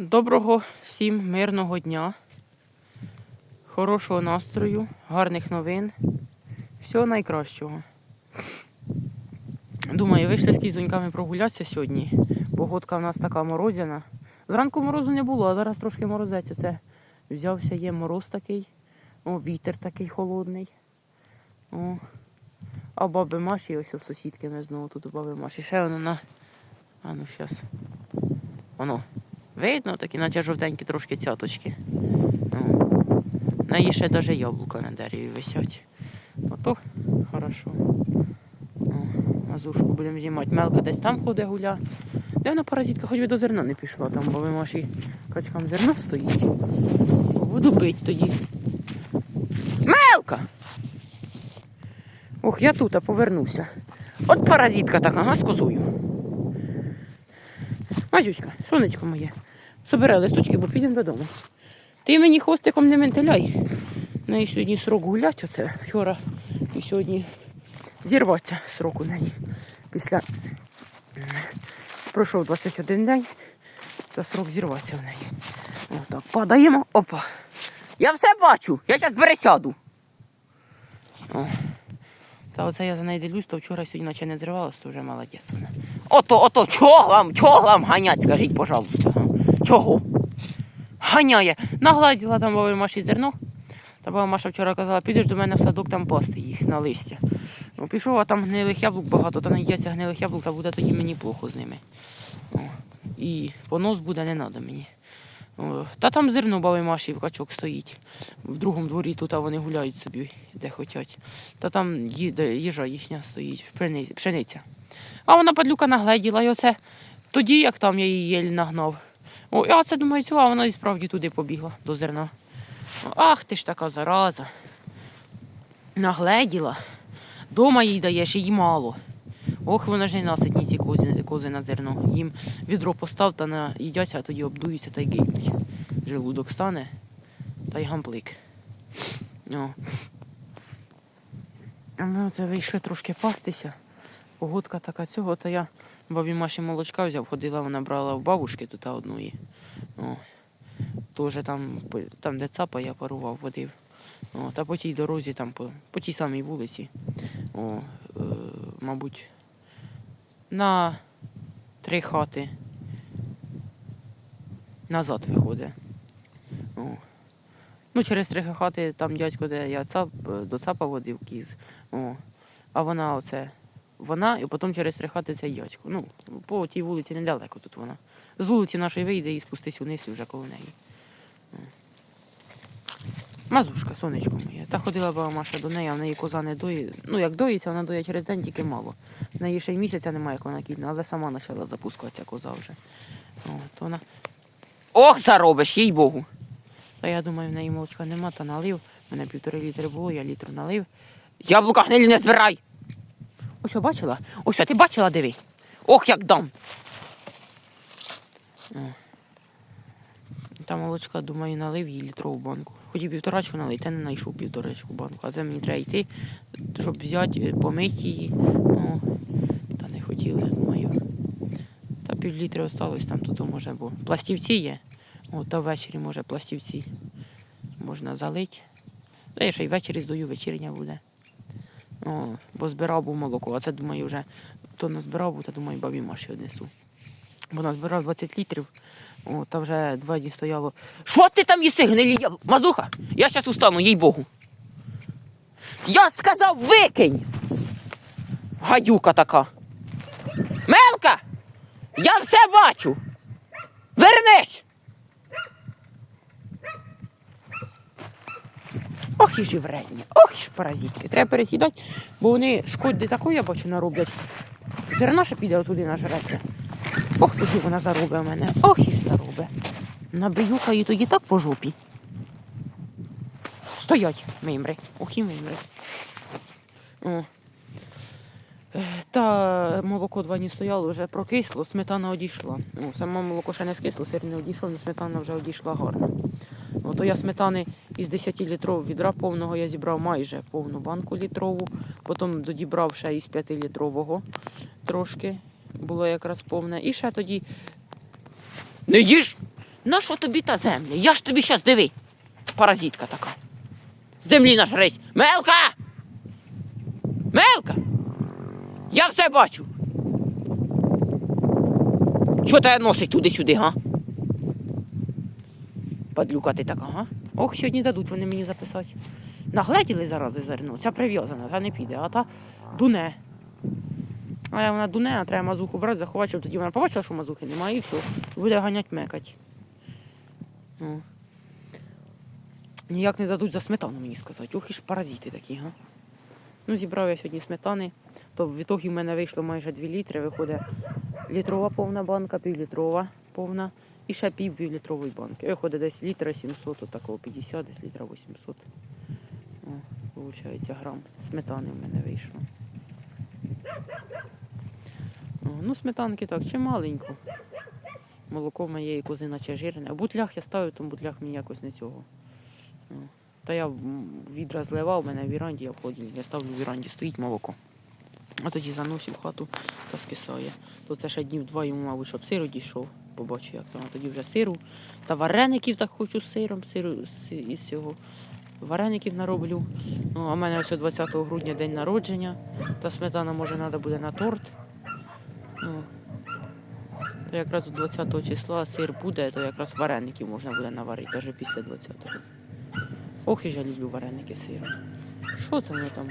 Доброго всім мирного дня, хорошого настрою, гарних новин, всього найкращого. Думаю, вийшли з кізоньками прогулятися сьогодні. Погодка в нас така морозяна. Зранку морозу не було, а зараз трошки морозець. Оце взявся, є мороз такий, о, вітер такий холодний. О. А баби Маші, ось у сусідки ми знову тут у баби Маші. Ще воно на. А ну щас. Воно. Видно, такі, наче жовтенькі трошки цяточки. Ну, на її ще навіть яблука на дереві висять. Ото хорошо. О, мазушку будемо знімати. Мелка десь там ходить гуля. Де вона паразитка, хоч би до зерна не пішла, там, бо ви маші качкам зерна стоїть. Буду бить тоді. Мелка! Ох, я тут а повернувся. От паразитка така, козою. Мазюська, сонечко моє, собирай листочки, бо підемо додому. Ти мені хвостиком не ментиляй. В неї сьогодні срок гулять, оце вчора і сьогодні зірватися срок у неї. Після пройшов 21 день, то срок зірватися в неї. Отак, падаємо, опа. Я все бачу, я зараз пересяду. О. Та оце я за нею дивлюсь, то вчора сьогодні наче не зривалась, то вже молодець вона. Ото, ото, чого вам, чого вам ганять, скажіть, пожалуйста. Чого? Ганяє. Нагладила там бабі Маші зерно. Та баба Маша вчора казала, підеш до мене в садок там пасти їх на листя. Ну, пішов, а там гнилих яблук багато, та наїдеться гнилих яблук, та буде тоді мені плохо з ними. І понос буде, не треба мені. О, Та там зерно баби Маші в качок стоїть. В другому дворі тут вони гуляють собі, де хочуть. Та там їжа їхня стоїть, пшениця. А вона падлюка нагледіла, і оце тоді, як там я її єль нагнав. О, я це думаю, цю, а вона і справді туди побігла до зерна. Ах ти ж така зараза. Нагледіла. Дома їй даєш, їй мало. Ох, вона ж не наситні ці кози, кози на зерно. Їм відро постав та на їдяться, а тоді обдуються та й гинуть. Желудок стане та й гамплик. А ми оце вийшли трошки пастися. Погодка така цього, то я бабі Маші молочка взяв, ходила, вона брала в бабушки тут одної. О. Тоже там, там, де цапа, я парував, водив. О, та по тій дорозі, там, по, по тій самій вулиці. О, е, мабуть, на три хати назад виходить. Ну, через три хати там дядько, де я цап, до цапа водив кіз. О. А вона оце. Вона, і потім через три хати цей дядько. Ну, по тій вулиці недалеко тут вона. З вулиці нашої вийде і спустись вниз і вже коло неї. Мазушка, сонечко моє. Та ходила баба Маша до неї, а в неї коза не доїть. Ну, як доїться, вона доїть через день тільки мало. В неї ще й місяця немає, як вона кідна, але сама почала запускатися коза вже. О, то вона... Ох, заробиш, їй Богу. Та я думаю, в неї молочка нема, та налив. У мене півтори літри було, я літру налив. Яблука гнилі не збирай. Ось о, бачила? Ось, о, ти бачила, диви. Ох, як дам. Та молочка, думаю, налив їй літрову банку. Хотів півторачку налити, не знайшов півторачку банку. А це мені треба йти, щоб взяти, помити її. Ну, та не хотіли, думаю. Та пів літри осталось там, тут може, бо пластівці є. О, та ввечері може пластівці можна залити. Та я ще й ввечері здаю, вечірня буде. О, бо збирав був молоко, а це думаю вже то не збирав, був, та думаю, бабі Маші однесу. Бо назбирав 20 літрів, о, та вже два дні стояло. Що ти там їси, гнилі? Мазуха? Я зараз устану, їй Богу. Я сказав, викинь! Гадюка така. Мелка! Я все бачу! Вернись! Ох і ж і вредні, ох і ж паразитки. Треба пересідати, бо вони шкоди такої, я бачу, нароблять. Зерна ще піде туди нажреться. Ох, тоді вона заробить мене. Ох і заробить. Набиюка і тоді так по жопі. Стоять, мимри. Ох і мимри. О. Е, Та молоко два дні стояло, вже прокисло, сметана одійшла. Ну, саме молоко ще не скисло, сир не одійшов, але сметана вже одійшла гарно. Ну, то я сметани із 10 літрового відра повного я зібрав майже повну банку літрову. Потім додібрав ще із 5 літрового трошки. Було якраз повне. І ще тоді. Не їж! На що тобі та земля? Я ж тобі щас диви. Паразитка така. З землі нажрись. Мелка! Мелка! Я все бачу. Що тебе носить туди-сюди, га? Падлюка ти така, га? Ох, сьогодні дадуть вони мені записати. Нагледіли зарази зерно. Ця прив'язана, та не піде, а та дуне. А вона дуне, а треба мазуху брати, заховати, щоб тоді вона побачила, що мазухи немає, і все. Буде ганять мекать. О. Ніяк не дадуть за сметану мені сказати. Ох, і ж паразити такі, га. Ну, зібрав я сьогодні сметани, то в ітогі в мене вийшло майже 2 літри, виходить літрова повна банка, півлітрова повна і ще пів півлітрової банки. Виходить десь літра 700, отакого 50, десь літра 800. О, виходить, грам сметани в мене вийшло. Ну, сметанки так, чималенько. Молоко в моєї кози наче жирне. А бутлях я ставлю, тому бутлях мені якось не цього. Та я відра зливав, у мене в віранді, я в я ставлю в віранді, стоїть молоко. А тоді заносив в хату та скисає. То це ще днів два йому, мабуть, щоб сиру дійшов. Побачу, як там. А тоді вже сиру. Та вареників так хочу з сиром, сиру із цього. Вареників нароблю. Ну, а в мене ось 20 грудня день народження. Та сметана може треба буде на торт. Ну, то якраз у 20 числа сир буде, то якраз вареників можна буде наварити, навіть після 20-го. Ох, і я люблю вареники сиром. Що це воно там?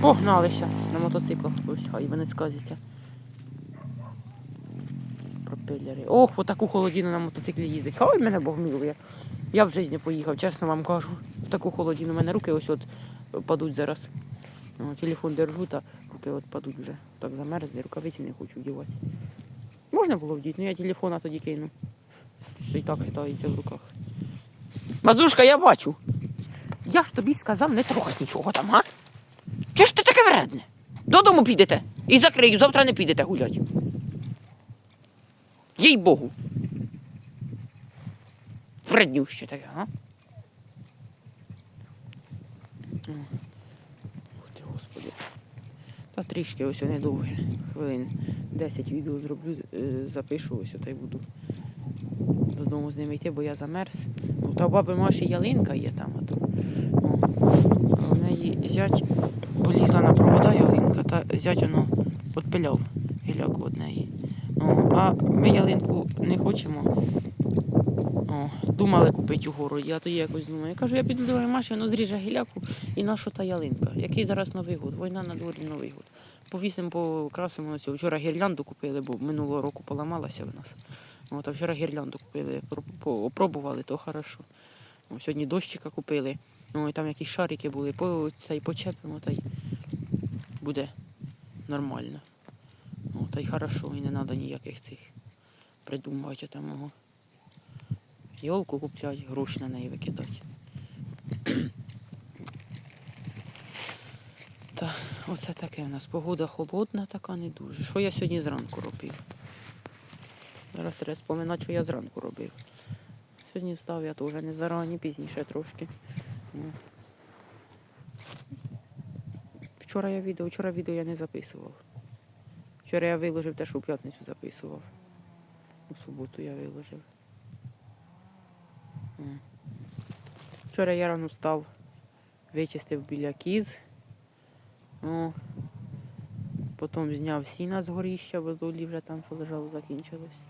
Погналися на мотоциклах, хай вони сказяться. Пропелери. Ох, таку холодину на мотоциклі їздить. Хай мене Бог милує. Я в житті поїхав, чесно вам кажу. В таку холодину у мене руки ось от падуть зараз. О, телефон держу, та руки от падуть вже. Так замерзли, рукавиці не хочу вдівати. Можна було вдіти, ну я телефона тоді кину. Що і так хитається в руках. Мазушка, я бачу. Я ж тобі сказав не трогать нічого там, а? Чи ж ти таке вредне? Додому підете і закрию, завтра не підете гуляти. Їй Богу. Вреднюще таке, а? М. Ти, Господи. Та трішки ось недовго. Хвилин 10 відео зроблю, е, запишу ось та й буду додому з ними йти, бо я замерз. Ну, та у баби Маші ялинка є там. А а в неї зять полізла на провода ялинка, та зять воно підпиляв гіляку од неї. О, а ми ялинку не хочемо. О, думали купити у городі, а тоді якось думаю. Я кажу, я піду до Маші, воно гіляку і наша та ялинка. Який зараз Новий год? Війна на дворі Новий год. Повісимо, покрасимо. Вчора гірлянду купили, бо минулого року поламалася в нас. От, а вчора гірлянду купили, опробували, то хорошо. О, сьогодні дощика купили. Ну, і там якісь шарики були, по, цей почепимо, та й буде нормально. Та й хорошо, і не треба ніяких цих придумувати там мого. Йолку куплять, гроші на неї викидати. Та оце таке у нас. Погода холодна, така не дуже. Що я сьогодні зранку робив? Зараз треба споминати, що я зранку робив. Сьогодні встав я теж не зарані, пізніше трошки. Вчора я відео, вчора відео я не записував. Вчора я виложив те, що у п'ятницю записував. У суботу я виложив. Вчора я рано встав, вичистив біля кіз. О, потім зняв сіна з горіща, бо вже там, що лежало, закінчилось.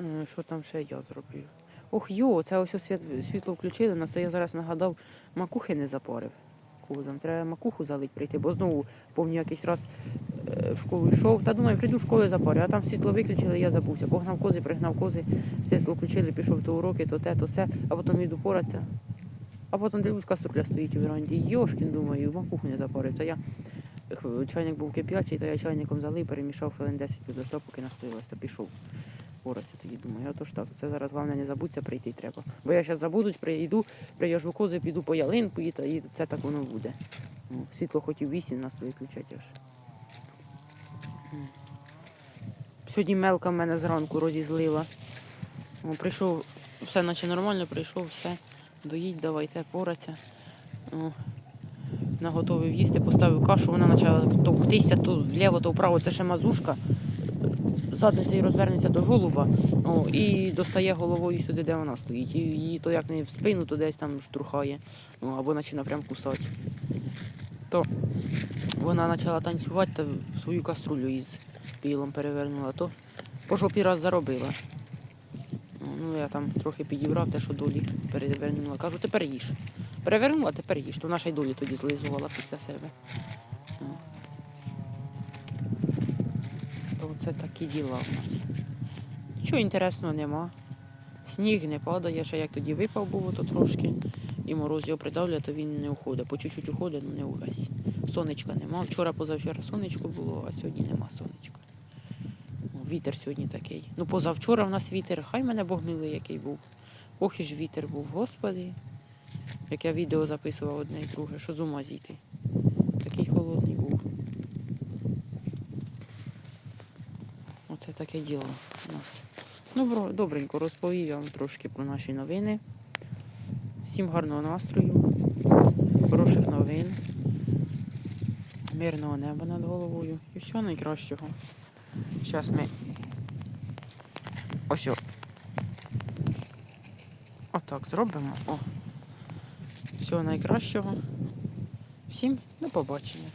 Е, Що там ще я зробив? Ох, йо, це ось світло включили, на це я зараз нагадав, макухи не запорив козам. Треба макуху залить прийти, бо знову повні якийсь раз е, в школу йшов. Та думаю, прийду в школу запорю, а там світло виключили, я забувся. Погнав кози, пригнав кози, світло включили, пішов то уроки, то те, то все, а потім йду поратися. А потім дивлюсь, кастрюля стоїть у веранді. Йошкін, думаю, макуху не запорив. Та я чайник був кип'ячий, та я чайником залив, перемішав хвилин 10 підождав, поки настоїлась, та пішов. Поратися тоді думаю, отож так, це зараз головне не забудься, прийти треба. Бо я зараз забудусь, прийду, прив'яжу кози, піду по ялинку і, це так воно буде. Ну, світло хоч 8 нас виключать аж. Сьогодні мелка в мене зранку розізлила. О, прийшов все наче нормально прийшов, все. Доїть, давайте, пораться. О, наготовив їсти, поставив кашу, вона почала товктися то вліво, то вправо, це ще мазушка. Задницею розвернеться до голуба о, і достає головою сюди, де вона стоїть. І її то як не в спину, то десь там штурхає, о, або починає прям кусати. То вона почала танцювати та свою каструлю із пілом перевернула, то по жопі раз заробила. О, Ну, я там трохи підібрав те, що долі перевернула. Кажу, тепер їж. Перевернула, тепер їж. То наша й долі тоді злизувала після себе. Це такі діла у нас. Нічого інтересного нема. Сніг не падає, ще як тоді випав був, то трошки. І мороз його придавлює, то він не уходить. По чуть-чуть уходить, ну не увесь. Сонечка нема. Вчора, позавчора сонечко було, а сьогодні нема сонечка. Ну, Вітер сьогодні такий. Ну, позавчора в нас вітер, хай мене Бог милий, який був. Ох і ж вітер був, господи. Як я відео записував одне і друге, що з ума зійти. Такий холодний був. Оце таке діло у нас. Ну, добренько розповів я вам трошки про наші новини. Всім гарного настрою, хороших новин, мирного неба над головою і всього найкращого. Зараз ми ось. Отак зробимо. О. Всього найкращого. Всім до побачення.